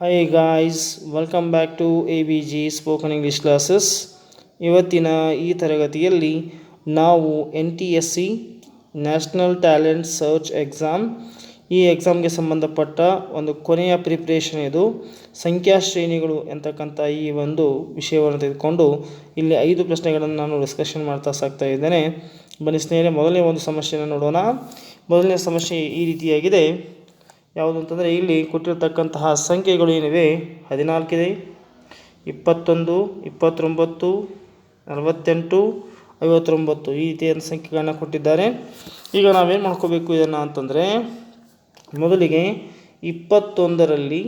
Hi guys welcome back to A B G spoken English classes ಇವತ್ತಿನ ಈ ತರಗತಿಯಲ್ಲಿ ನಾವು N T S C national talent search exam ಈ ಎಕ್ಸಾಮ್ಗೆ ಸಂಬಂಧಪಟ್ಟ ಒಂದು ಕೊನೆಯ ಪ್ರಿಪ್ರೇಷನ್ ಇದು, ಸಂಖ್ಯಾ ಶ್ರೇಣಿಗಳು ಎಂತಕ್ಕಂಥ ಈ ಒಂದು ವಿಷಯವನ್ನು ತೆಗೆದುಕೊಂಡು ಇಲ್ಲಿ ಐದು ಪ್ರಶ್ನೆಗಳನ್ನು ನಾನು ಡಿಸ್ಕಷನ್ ಮಾಡ್ತಾ ಸಾಕ್ತಾ ಇದ್ದೇನೆ. ಬನ್ನಿ ಸ್ನೇಹಿತರೆ, ಮೊದಲನೇ ಒಂದು ಸಮಸ್ಯೆಯನ್ನು ನೋಡೋಣ. ಮೊದಲನೇ ಸಮಸ್ಯೆ ಈ ರೀತಿಯಾಗಿದೆ. ಯಾವುದು ಅಂತಂದರೆ ಇಲ್ಲಿ ಕೊಟ್ಟಿರತಕ್ಕಂತಹ ಸಂಖ್ಯೆಗಳು ಏನಿವೆ? ಹದಿನಾಲ್ಕಿದೆ, ಇಪ್ಪತ್ತೊಂದು, ಇಪ್ಪತ್ತೊಂಬತ್ತು, ನಲವತ್ತೆಂಟು, ಐವತ್ತೊಂಬತ್ತು. ಈ ರೀತಿಯಾದ ಸಂಖ್ಯೆಗಳನ್ನು ಕೊಟ್ಟಿದ್ದಾರೆ. ಈಗ ನಾವೇನು ಮಾಡ್ಕೋಬೇಕು ಇದನ್ನು ಅಂತಂದರೆ, ಮೊದಲಿಗೆ ಇಪ್ಪತ್ತೊಂದರಲ್ಲಿ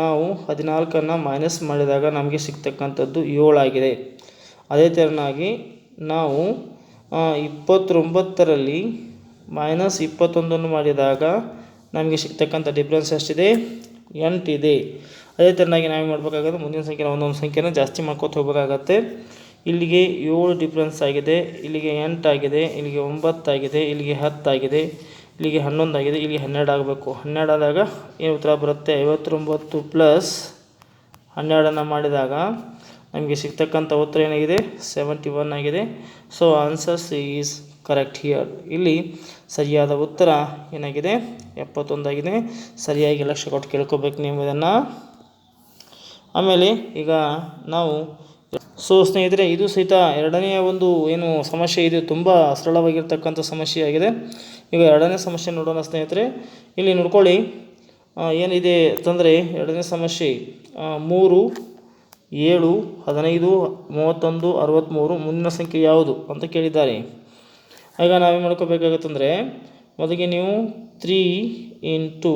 ನಾವು ಹದಿನಾಲ್ಕನ್ನು ಮೈನಸ್ ಮಾಡಿದಾಗ ನಮಗೆ ಸಿಗ್ತಕ್ಕಂಥದ್ದು ಏಳಾಗಿದೆ. ಅದೇ ಥರನಾಗಿ ನಾವು ಇಪ್ಪತ್ತೊಂಬತ್ತರಲ್ಲಿ ಮೈನಸ್ ಇಪ್ಪತ್ತೊಂದನ್ನು ಮಾಡಿದಾಗ ನಮಗೆ ಸಿಗ್ತಕ್ಕಂಥ ಡಿಫ್ರೆನ್ಸ್ ಎಷ್ಟಿದೆ? ಎಂಟಿದೆ ಅದೇ ಥರನಾಗಿ ನಾವು ಮಾಡಬೇಕಾಗುತ್ತೆ? ಮುಂದಿನ ಸಂಖ್ಯೆ ಒಂದೊಂದು ಸಂಖ್ಯೆನ ಜಾಸ್ತಿ ಮಾಡ್ಕೋತ ಹೋಗಬೇಕಾಗತ್ತೆ. ಇಲ್ಲಿಗೆ ಏಳು ಡಿಫ್ರೆನ್ಸ್ ಆಗಿದೆ. ಇಲ್ಲಿಗೆ ಎಂಟಾಗಿದೆ ಇಲ್ಲಿಗೆ ಒಂಬತ್ತಾಗಿದೆ ಇಲ್ಲಿಗೆ ಹತ್ತಾಗಿದೆ ಇಲ್ಲಿಗೆ ಹನ್ನೊಂದಾಗಿದೆ ಇಲ್ಲಿಗೆ ಹನ್ನೆರಡು ಆಗಬೇಕು. ಹನ್ನೆರಡು ಆದಾಗ ಏನು ಉತ್ತರ ಬರುತ್ತೆ? ಐವತ್ತೊಂಬತ್ತು ಪ್ಲಸ್ ಹನ್ನೆರಡನ್ನು ಮಾಡಿದಾಗ ನಮಗೆ ಸಿಗ್ತಕ್ಕಂಥ ಉತ್ತರ ಏನಾಗಿದೆ? ಸೆವೆಂಟಿ ಆಗಿದೆ. So answers is correct here ಇಲ್ಲಿ ಸರಿಯಾದ ಉತ್ತರ ಏನಾಗಿದೆ? ಎಪ್ಪತ್ತೊಂದಾಗಿದೆ ಸರಿಯಾಗಿ ಲಕ್ಷ್ಯ ಕೊಟ್ಟು ಕೇಳ್ಕೊಬೇಕು ನೀವು ಇದನ್ನು. ಆಮೇಲೆ ಈಗ ನಾವು ಸೊ ಸ್ನೇಹಿತರೆ, ಇದು ಸಹಿತ ಎರಡನೆಯ ಒಂದು ಏನು ಸಮಸ್ಯೆ ಇದೆ, ತುಂಬ ಸರಳವಾಗಿರ್ತಕ್ಕಂಥ ಸಮಸ್ಯೆ ಆಗಿದೆ. ಈಗ ಎರಡನೇ ಸಮಸ್ಯೆ ನೋಡೋಣ ಸ್ನೇಹಿತರೆ. ಇಲ್ಲಿ ನೋಡ್ಕೊಳ್ಳಿ. ಏನಿದೆ ಅಂತಂದರೆ ಎರಡನೇ ಸಮಸ್ಯೆ ಮೂರು, ಏಳು, ಹದಿನೈದು, ಮೂವತ್ತೊಂದು ಅರವತ್ತ್ಮೂರು ಮುಂದಿನ ಸಂಖ್ಯೆ ಯಾವುದು ಅಂತ ಕೇಳಿದ್ದಾರೆ. ಈಗ ನಾವೇನು ಮಾಡ್ಕೋಬೇಕಾಗತ್ತಂದರೆ, ಮೊದಲಿಗೆ ನೀವು ತ್ರೀ ಇಂಟು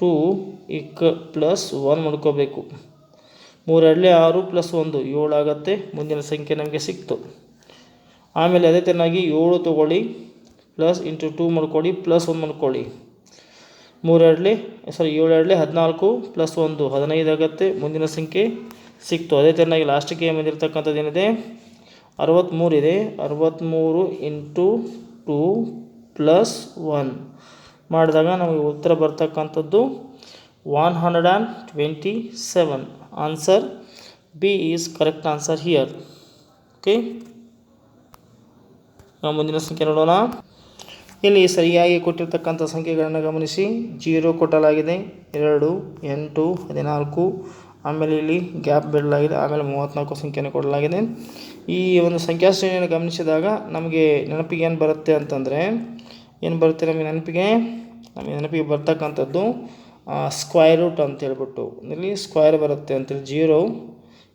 ಟೂ ಇಕ್ ಪ್ಲಸ್ ಒನ್ ಮಾಡ್ಕೋಬೇಕು. ಮೂರೆರಡಲೆ ಆರು ಪ್ಲಸ್ ಒಂದು, ಏಳು ಆಗುತ್ತೆ, ಮುಂದಿನ ಸಂಖ್ಯೆ ನಮಗೆ ಸಿಕ್ತು. ಆಮೇಲೆ ಅದೇ ತೆನ್ನಾಗಿ ಏಳು ತೊಗೊಳ್ಳಿ ಪ್ಲಸ್ ಇಂಟು ಟೂ ಮಾಡ್ಕೊಳ್ಳಿ ಪ್ಲಸ್ ಒನ್ ಮಾಡ್ಕೊಳ್ಳಿ. ಮೂರೆರಡಲೆ ಸಾರಿ ಏಳು ಎರಡಲೆ ಹದಿನಾಲ್ಕು ಪ್ಲಸ್ ಒಂದು, ಹದಿನೈದು ಆಗುತ್ತೆ, ಮುಂದಿನ ಸಂಖ್ಯೆ ಸಿಕ್ತು. ಅದೇ ತೆನ್ನಾಗಿ ಲಾಸ್ಟಿಗೆ ಬಂದಿರತಕ್ಕಂಥದ್ದು ಏನಿದೆ? ಅರವತ್ತ್ಮೂರು ಇದೆ. ಅರವತ್ತ್ಮೂರು ಇಂಟು ಟೂ ಪ್ಲಸ್ ಒನ್. ಮಾಡಿದಾಗ ನಮಗೆ ಉತ್ತರ ಬರ್ತಕ್ಕಂಥದ್ದು one hundred and twenty seven. Answer B is correct answer here. Okay? ನಾವು ಮುಂದಿನ ಸಂಖ್ಯೆ ನೋಡೋಣ. ಇಲ್ಲಿ ಸರಿಯಾಗಿ ಕೊಟ್ಟಿರ್ತಕ್ಕಂಥ ಸಂಖ್ಯೆಗಳನ್ನು ಗಮನಿಸಿ. ಜೀರೋ ಕೊಟ್ಟಲಾಗಿದೆ. ಎರಡು, ಎಂಟು, ಹದಿನಾಲ್ಕು. ಆಮೇಲೆ ಇಲ್ಲಿ ಗ್ಯಾಪ್ ಬಿಡಲಾಗಿದೆ. ಆಮೇಲೆ ಮೂವತ್ತ್ನಾಲ್ಕು ಸಂಖ್ಯೆಯನ್ನು ಕೊಡಲಾಗಿದೆ. ಈ ಒಂದು ಸಂಖ್ಯಾ ಶ್ರೇಣಿಯನ್ನು ಗಮನಿಸಿದಾಗ ನಮಗೆ ನೆನಪಿಗೆ ಏನು ಬರುತ್ತೆ ಅಂತಂದರೆ, ಏನು ಬರುತ್ತೆ ನಮಗೆ ನೆನಪಿಗೆ? ನಮಗೆ ನೆನಪಿಗೆ ಬರ್ತಕ್ಕಂಥದ್ದು ಸ್ಕ್ವೈರ್ ರೂಟ್ ಅಂತ ಹೇಳ್ಬಿಟ್ಟು. ಇಲ್ಲಿ ಸ್ಕ್ವೈರ್ ಬರುತ್ತೆ ಅಂತೇಳಿ zero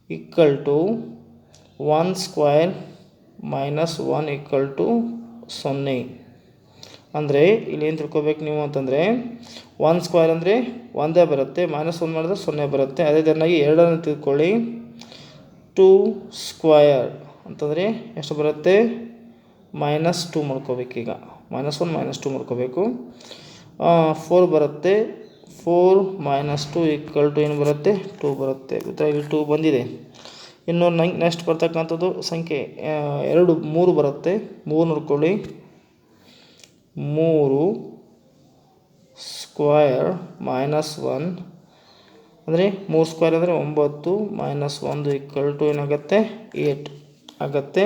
equal to one square minus one equal to ಸೊನ್ನೆ. ಅಂದರೆ ಇಲ್ಲಿ ಏನು ತಿಳ್ಕೊಬೇಕು ನೀವು ಅಂತಂದರೆ ಒನ್ ಸ್ಕ್ವೈರ್ ಅಂದರೆ ಒಂದೇ ಬರುತ್ತೆ ಮೈನಸ್ ಒನ್ ಮಾಡಿದ್ರೆ ಸೊನ್ನೆ ಬರುತ್ತೆ. ಅದೇ ಥರನಾಗಿ ಎರಡನ್ನು ತಿಳ್ಕೊಳ್ಳಿ. ಟೂ ಸ್ಕ್ವಯರ್ ಅಂತಂದರೆ ಎಷ್ಟು ಬರುತ್ತೆ? ಮೈನಸ್ ಟೂ ಮಾಡ್ಕೋಬೇಕೀಗ ಮೈನಸ್ ಒನ್, ಮೈನಸ್ ಟೂ ಮಾಡ್ಕೋಬೇಕು. ಫೋರ್ ಬರುತ್ತೆ. Four minus two equal to ಏನು ಬರುತ್ತೆ? ಟೂ ಬರುತ್ತೆ. ಗೊತ್ತಾಗಿ ಟೂ ಬಂದಿದೆ. ಇನ್ನು ನಂಗೆ ನೆಕ್ಸ್ಟ್ ಬರ್ತಕ್ಕಂಥದ್ದು ಸಂಖ್ಯೆ ಎರಡು, ಮೂರು ಬರುತ್ತೆ. ಮೂರು ನೋಡ್ಕೊಳ್ಳಿ. ಮೂರು ಸ್ಕ್ವಯರ್ ಮೈನಸ್ ಒನ್ ಅಂದರೆ ಮೂರು ಸ್ಕ್ವೇರ್ ಅಂದರೆ ಒಂಬತ್ತು ಮೈನಸ್ ಒಂದು ಈಕ್ವಲ್ ಟು ಏನಾಗುತ್ತೆ? ಏಟ್ ಆಗುತ್ತೆ.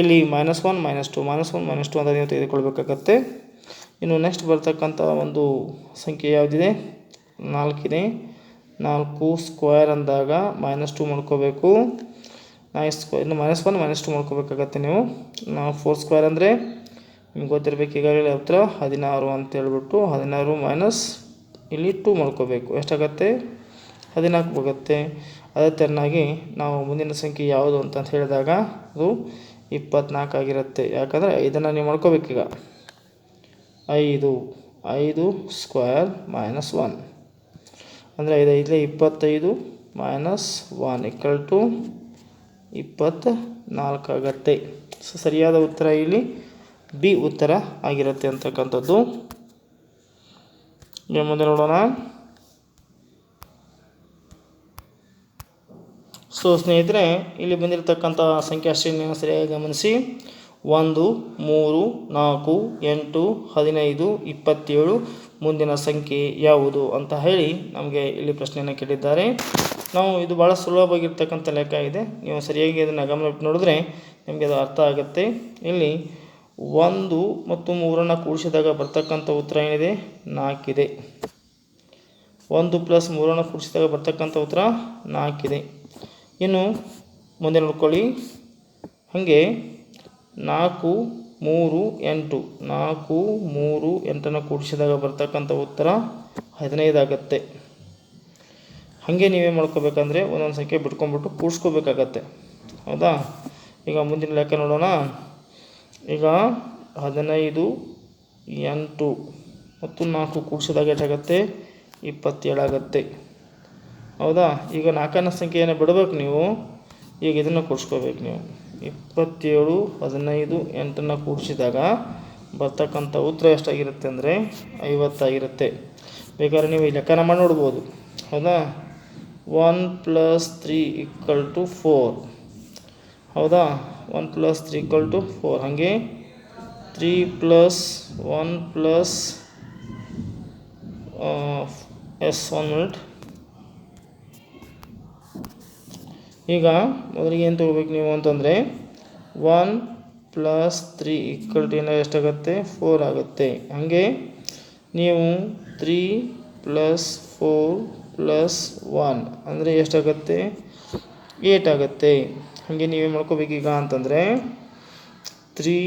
ಇಲ್ಲಿ minus one minus two minus one minus two ಅಂತ ನೀವು ತೆಗೆದುಕೊಳ್ಬೇಕಾಗತ್ತೆ. ಇನ್ನು ನೆಕ್ಸ್ಟ್ ಬರ್ತಕ್ಕಂಥ ಒಂದು ಸಂಖ್ಯೆ ಯಾವುದಿದೆ? ನಾಲ್ಕಿದೆ. ನಾಲ್ಕು ಸ್ಕ್ವೇರ್ ಅಂದಾಗ ಮೈನಸ್ ಟು ಮಾಡ್ಕೋಬೇಕು. ನೈಸ್ ಸ್ಕ್ವೇರ್ ಇನ್ನು ಮೈನಸ್ ಒನ್ ಮೈನಸ್ ಟು ಮಾಡ್ಕೋಬೇಕಾಗತ್ತೆ ನೀವು. ನಾವು ಫೋರ್ ಸ್ಕ್ವೇರ್ ಅಂದರೆ ನಿಮ್ಗೆ ಗೊತ್ತಿರಬೇಕು ಈಗಾಗಲೇ ಹತ್ರ ಹದಿನಾರು ಅಂತ ಹೇಳ್ಬಿಟ್ಟು ಹದಿನಾರು ಮೈನಸ್ ಇಲ್ಲಿ ಟು ಮಾಡ್ಕೋಬೇಕು. ಎಷ್ಟಾಗತ್ತೆ? ಹದಿನಾಲ್ಕು ಬರುತ್ತೆ ಅದೇ ಥರನಾಗಿ ನಾವು ಮುಂದಿನ ಸಂಖ್ಯೆ ಯಾವುದು ಅಂತ ಹೇಳಿದಾಗ ಅದು ಇಪ್ಪತ್ನಾಲ್ಕು ಆಗಿರುತ್ತೆ. ಯಾಕಂದರೆ ಐದನ್ನು ನೀವು ಮಾಡ್ಕೋಬೇಕೀಗ ಐದು ಐದು ಸ್ಕ್ವೇರ್ ಮೈನಸ್ ಒನ್ ಅಂದರೆ ಐದು ಐದಲೇ ಇಪ್ಪತ್ತೈದು ಮೈನಸ್ ಒನ್ ಇಕ್ವಲ್ ಟು ಇಪ್ಪತ್ತ ನಾಲ್ಕು ಆಗತ್ತೆ. ಸೊ ಸರಿಯಾದ ಉತ್ತರ ಇಲ್ಲಿ ಬಿ ಉತ್ತರ ಆಗಿರುತ್ತೆ ಅಂತಕ್ಕಂಥದ್ದು. ಮುಂದೆ ನೋಡೋಣ. ಸೊ ಸ್ನೇಹಿತರೆ, ಇಲ್ಲಿ ಬಂದಿರತಕ್ಕಂಥ ಸಂಖ್ಯಾ ಶ್ರೇಣಿಯನ್ನು ಸರಿಯಾಗಿ ಗಮನಿಸಿ. ಒಂದು, ಮೂರು, ನಾಲ್ಕು, ಎಂಟು, ಹದಿನೈದು, ಇಪ್ಪತ್ತೇಳು ಮುಂದಿನ ಸಂಖ್ಯೆ ಯಾವುದು ಅಂತ ಹೇಳಿ ನಮಗೆ ಇಲ್ಲಿ ಪ್ರಶ್ನೆಯನ್ನು ಕೇಳಿದ್ದಾರೆ. ನಾವು ಇದು ಭಾಳ ಸುಲಭವಾಗಿರ್ತಕ್ಕಂಥ ಲೆಕ್ಕ ಇದೆ ನೀವು ಸರಿಯಾಗಿ ಅದನ್ನು ಗಮನವಿಟ್ಟು ನೋಡಿದ್ರೆ ನಿಮಗೆ ಅದು ಅರ್ಥ ಆಗುತ್ತೆ. ಇಲ್ಲಿ ಒಂದು ಮತ್ತು ಮೂರನ್ನು ಕೂಡಿಸಿದಾಗ ಬರ್ತಕ್ಕಂಥ ಉತ್ತರ ಏನಿದೆ? ನಾಲ್ಕಿದೆ. ಒಂದು ಪ್ಲಸ್ ಮೂರನ್ನು ಕೂಡಿಸಿದಾಗ ಬರ್ತಕ್ಕಂಥ ಉತ್ತರ ನಾಲ್ಕಿದೆ. ಇನ್ನು ಮುಂದೆ ನೋಡ್ಕೊಳ್ಳಿ. ಹಾಗೆ ನಾಲ್ಕು, ಮೂರು, ಎಂಟು. ನಾಲ್ಕು, ಮೂರು, ಎಂಟನ್ನು ಕೂಡಿಸಿದಾಗ ಬರ್ತಕ್ಕಂಥ ಉತ್ತರ ಹದಿನೈದು ಆಗುತ್ತೆ ಹಾಗೆ ನೀವೇನು ಮಾಡ್ಕೋಬೇಕಂದ್ರೆ ಒಂದೊಂದು ಸಂಖ್ಯೆ ಬಿಟ್ಕೊಂಡ್ಬಿಟ್ಟು ಕೂಡಿಸ್ಕೋಬೇಕಾಗತ್ತೆ. ಹೌದಾ? ಈಗ ಮುಂದಿನ ಲೆಕ್ಕ ನೋಡೋಣ. ಈಗ ಹದಿನೈದು, ಎಂಟು ಮತ್ತು ನಾಲ್ಕು ಕೂಡಿಸಿದಾಗ ಎಷ್ಟಾಗತ್ತೆ? ಇಪ್ಪತ್ತೇಳು ಆಗುತ್ತೆ ಹೌದಾ? ಈಗ ನಾಲ್ಕನೇ ಸಂಖ್ಯೆಯನ್ನು ಬಿಡಬೇಕು ನೀವು. ಈಗ ಇದನ್ನು ಕೂಡಿಸ್ಕೋಬೇಕು ನೀವು. ಇಪ್ಪತ್ತೇಳು, ಹದಿನೈದು, ಎಂಟನ್ನು ಕೂಡಿಸಿದಾಗ ಬರ್ತಕ್ಕಂಥ ಉತ್ತರ ಎಷ್ಟಾಗಿರುತ್ತೆ ಅಂದರೆ ಐವತ್ತಾಗಿರುತ್ತೆ. ಬೇಕಾದ್ರೆ ನೀವು ಈ ಲೆಕ್ಕನ ಮಾಡಿ ನೋಡ್ಬೋದು. ಹೌದಾ? One plus three equal to four. ಹೌದಾ? One plus three equal to four. ಹಾಗೆ? Three plus one plus S one minute. ಈಗ ಮೊದಲಿಗೆ ಏನು ತೊಗೋಬೇಕು ನೀವು ಅಂತಂದರೆ one plus three equal to ಏನಾಗ ಎಷ್ಟಾಗುತ್ತೆ? ಫೋರ್ ಆಗುತ್ತೆ. ಹಾಗೆ ನೀವು three plus four plus one ಅಂದರೆ ಎಷ್ಟಾಗುತ್ತೆ? ಏಟ್ ಆಗುತ್ತೆ. ಹಾಗೆ ನೀವೇನು ಮಾಡ್ಕೋಬೇಕೀಗ ಅಂತಂದರೆ three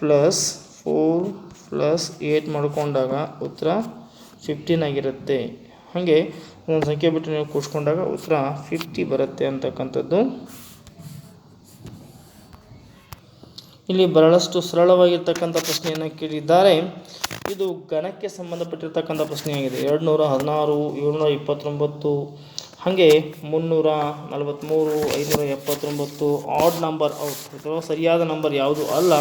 plus four plus eight ಮಾಡ್ಕೊಂಡಾಗ ಉತ್ತರ ಫಿಫ್ಟೀನ್ ಆಗಿರುತ್ತೆ. ಹಾಗೆ ಒಂದು ಸಂಖ್ಯೆ ಬಿಟ್ಟು ನೀವು ಕೂಡಿಸ್ಕೊಂಡಾಗ ಉತ್ತರ ಫಿಫ್ಟಿ ಬರುತ್ತೆ ಅಂತಕ್ಕಂಥದ್ದು. ಇಲ್ಲಿ ಬಹಳಷ್ಟು ಸರಳವಾಗಿರ್ತಕ್ಕಂಥ ಪ್ರಶ್ನೆಯನ್ನು ಕೇಳಿದ್ದಾರೆ. ಇದು ಗಣಕ್ಕೆ ಸಂಬಂಧಪಟ್ಟಿರ್ತಕ್ಕಂಥ ಪ್ರಶ್ನೆಯಾಗಿದೆ. ಎರಡು ನೂರ ಹದಿನಾರು, ಏಳ್ನೂರ ಇಪ್ಪತ್ತೊಂಬತ್ತು, ಹಾಗೆ ಮುನ್ನೂರ ನಲವತ್ತ್ಮೂರು ಐನೂರ ಎಪ್ಪತ್ತೊಂಬತ್ತು ಆಡ್ ನಂಬರ್ ಔಟ್ ಅಥವಾ ಸರಿಯಾದ ನಂಬರ್ ಯಾವುದು ಅಲ್ಲ,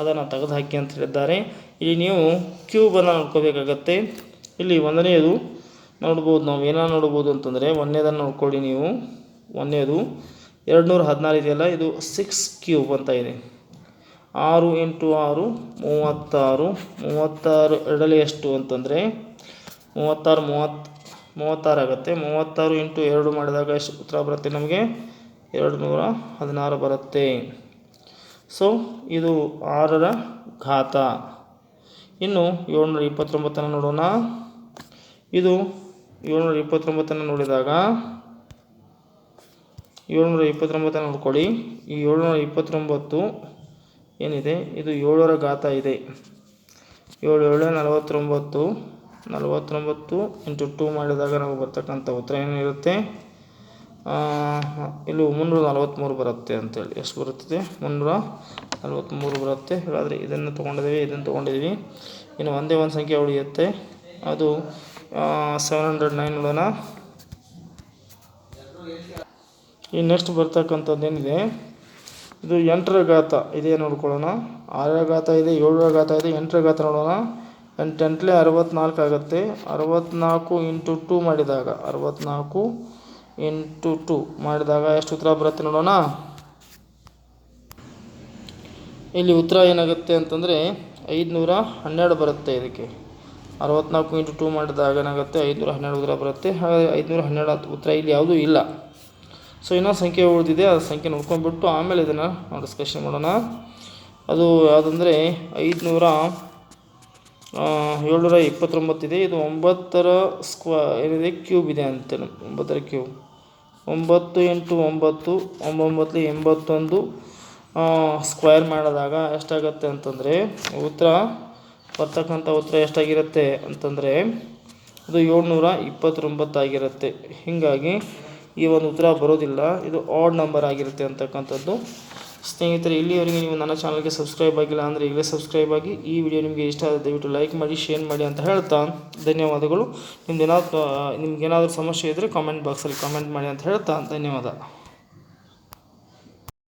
ಅದನ್ನು ತೆಗೆದುಹಾಕಿ ಅಂತ ಹೇಳಿದ್ದಾರೆ. ಇಲ್ಲಿ ನೀವು ಕ್ಯೂಬನ್ನು ನೋಡ್ಕೋಬೇಕಾಗತ್ತೆ. ಇಲ್ಲಿ ಒಂದನೆಯದು ನೋಡ್ಬೋದು, ನಾವು ಏನನ್ನ ನೋಡ್ಬೋದು ಅಂತಂದರೆ ಒಂದನೇದನ್ನು ನೋಡ್ಕೊಳ್ಳಿ ನೀವು. ಒಂದನೇದು ಎರಡು ನೂರ ಹದಿನಾರು ಇದೆಯಲ್ಲ, ಇದು ಸಿಕ್ಸ್ ಕ್ಯೂಬ್ ಅಂತ ಇದೆ. ಆರು ಎಂಟು ಆರು, ಮೂವತ್ತಾರು ಮೂವತ್ತಾರು ಎರಡಲ್ಲಿ ಎಷ್ಟು ಅಂತಂದರೆ, ಮೂವತ್ತಾರು ಮೂವತ್ತು ಮೂವತ್ತಾರು ಆಗುತ್ತೆ. ಮೂವತ್ತಾರು ಇಂಟು ಎರಡು ಮಾಡಿದಾಗ ಎಷ್ಟು ಉತ್ತರ ಬರುತ್ತೆ ನಮಗೆ? ಎರಡು ನೂರ ಹದಿನಾರು ಬರುತ್ತೆ. ಸೊ ಇದು ಆರರ ಘಾತ. ಇನ್ನು ಏಳ್ನೂರ ಇಪ್ಪತ್ತೊಂಬತ್ತನ್ನು ನೋಡೋಣ. ಇದು ಏಳ್ನೂರ ಇಪ್ಪತ್ತೊಂಬತ್ತನ್ನು ನೋಡಿದಾಗ, ಏಳ್ನೂರ ಇಪ್ಪತ್ತೊಂಬತ್ತನ್ನು ನೋಡ್ಕೊಳ್ಳಿ. ಈ ಏಳ್ನೂರ ಇಪ್ಪತ್ತೊಂಬತ್ತು ಏನಿದೆ? ಇದು ಏಳರ ಘಾತ ಇದೆ. ಏಳು ಏಳು, ನಲವತ್ತೊಂಬತ್ತು ನಲವತ್ತೊಂಬತ್ತು ಇಂಟು ಟೂ ಮಾಡಿದಾಗ ನಮಗೆ ಬರ್ತಕ್ಕಂಥ ಉತ್ತರ ಏನಿರುತ್ತೆ? ಇಲ್ಲಿ ಮುನ್ನೂರ ನಲವತ್ತ್ಮೂರು ಬರುತ್ತೆ ಅಂತೇಳಿ. ಎಷ್ಟು ಬರುತ್ತದೆ? ಮುನ್ನೂರ ನಲವತ್ತ್ಮೂರು ಬರುತ್ತೆ. ಹಾಗಾದರೆ ಇದನ್ನು ತೊಗೊಂಡಿದ್ದೀವಿ ಇದನ್ನು ತೊಗೊಂಡಿದ್ದೀವಿ. ಇನ್ನು ಒಂದೇ ಒಂದು ಸಂಖ್ಯೆ ಉಳಿಯುತ್ತೆ ಅದು ಸೆವೆನ್ ಹಂಡ್ರೆಡ್ ನೈನ್ ನೋಡೋಣ. ಈ ನೆಕ್ಸ್ಟ್ ಬರ್ತಕ್ಕಂಥದ್ದು ಏನಿದೆ? ಇದು ಎಂಟರ ಘಾತ ಇದೇ ನೋಡ್ಕೊಳ್ಳೋಣ. ಆರರ ಘಾತ ಇದೆ, ಏಳರ ಘಾತ ಇದೆ, ಎಂಟರ ಘಾತ ನೋಡೋಣ. ಎಂಟು ಎಂಟಲೇ ಅರವತ್ತ್ನಾಲ್ಕು ಆಗುತ್ತೆ. ಅರವತ್ತ್ನಾಲ್ಕು ಇಂಟು ಟೂ ಮಾಡಿದಾಗ ಅರವತ್ತ್ನಾಲ್ಕು ಇಂಟು ಟು ಮಾಡಿದಾಗ ಎಷ್ಟು ಉತ್ತರ ಬರುತ್ತೆ ನೋಡೋಣ? ಇಲ್ಲಿ ಉತ್ತರ ಏನಾಗುತ್ತೆ ಅಂತಂದರೆ ಐದುನೂರ ಹನ್ನೆರಡು ಬರುತ್ತೆ ಇದಕ್ಕೆ. ಅರವತ್ತ್ನಾಲ್ಕು ಇಂಟು ಟೂ ಮಾಡಿದಾಗ ಏನಾಗುತ್ತೆ ಐದುನೂರ ಹನ್ನೆರಡು ಉತ್ತರ ಬರುತ್ತೆ. ಹಾಗಾಗಿ ಐದುನೂರ ಹನ್ನೆರಡು ಉತ್ತರ ಇಲ್ಲಿ ಯಾವುದೂ ಇಲ್ಲ. ಸೊ ಇನ್ನೊಂದು ಸಂಖ್ಯೆ ಉಳಿದಿದೆ ಆ ಸಂಖ್ಯೆ ನೋಡ್ಕೊಂಡ್ಬಿಟ್ಟು ಆಮೇಲೆ ಇದನ್ನು ನಾವು ಡಿಸ್ಕಷನ್ ಮಾಡೋಣ. ಅದು ಯಾವುದಂದರೆ ಐದುನೂರ ಏಳ್ನೂರ ಇಪ್ಪತ್ತೊಂಬತ್ತಿದೆ ಇದು. ಒಂಬತ್ತರ ಸ್ಕ್ವಾ ಏನಿದೆ ಕ್ಯೂಬ್ ಇದೆ ಅಂತೇಳಿ ಒಂಬತ್ತರ ಕ್ಯೂಬ್ ಒಂಬತ್ತು ಎಂಟು ಒಂಬತ್ತು ಒಂಬೊಂಬತ್ತು ಎಂಬತ್ತೊಂದು ಸ್ಕ್ವೇರ್ ಮಾಡಿದಾಗ ಎಷ್ಟಾಗುತ್ತೆ ಅಂತಂದರೆ ಉತ್ತರ ಬರ್ತಕ್ಕಂಥ ಉತ್ತರ ಎಷ್ಟಾಗಿರುತ್ತೆ ಅಂತಂದರೆ ಅದು ಏಳ್ನೂರ ಇಪ್ಪತ್ತೊಂಬತ್ತಾಗಿರುತ್ತೆ ಹೀಗಾಗಿ ಈ ಒಂದು ಉತ್ತರ ಬರೋದಿಲ್ಲ. ಇದು ಆಡ್ ನಂಬರ್ ಆಗಿರುತ್ತೆ ಅಂತಕ್ಕಂಥದ್ದು. ಸ್ನೇಹಿತರೆ ಇಲ್ಲಿವರೆಗೆ ನೀವು ನನ್ನ ಚಾನಲ್ಗೆ ಸಬ್ಸ್ಕ್ರೈಬ್ ಆಗಿಲ್ಲ ಅಂದರೆ ಈಗಲೇ ಸಬ್ಸ್ಕ್ರೈಬ್ ಆಗಿ ಈ ವಿಡಿಯೋ ನಿಮಗೆ ಇಷ್ಟ ಆದರೆ ದಯವಿಟ್ಟು ಲೈಕ್ ಮಾಡಿ ಶೇರ್ ಮಾಡಿ ಅಂತ ಹೇಳ್ತಾ ಧನ್ಯವಾದಗಳು. ನಿಮ್ದು ಏನಾದರೂ, ನಿಮ್ಗೆ ಏನಾದರೂ ಸಮಸ್ಯೆ ಇದ್ದರೆ ಕಾಮೆಂಟ್ ಬಾಕ್ಸಲ್ಲಿ ಕಾಮೆಂಟ್ ಮಾಡಿ ಅಂತ ಹೇಳ್ತಾ ಧನ್ಯವಾದ.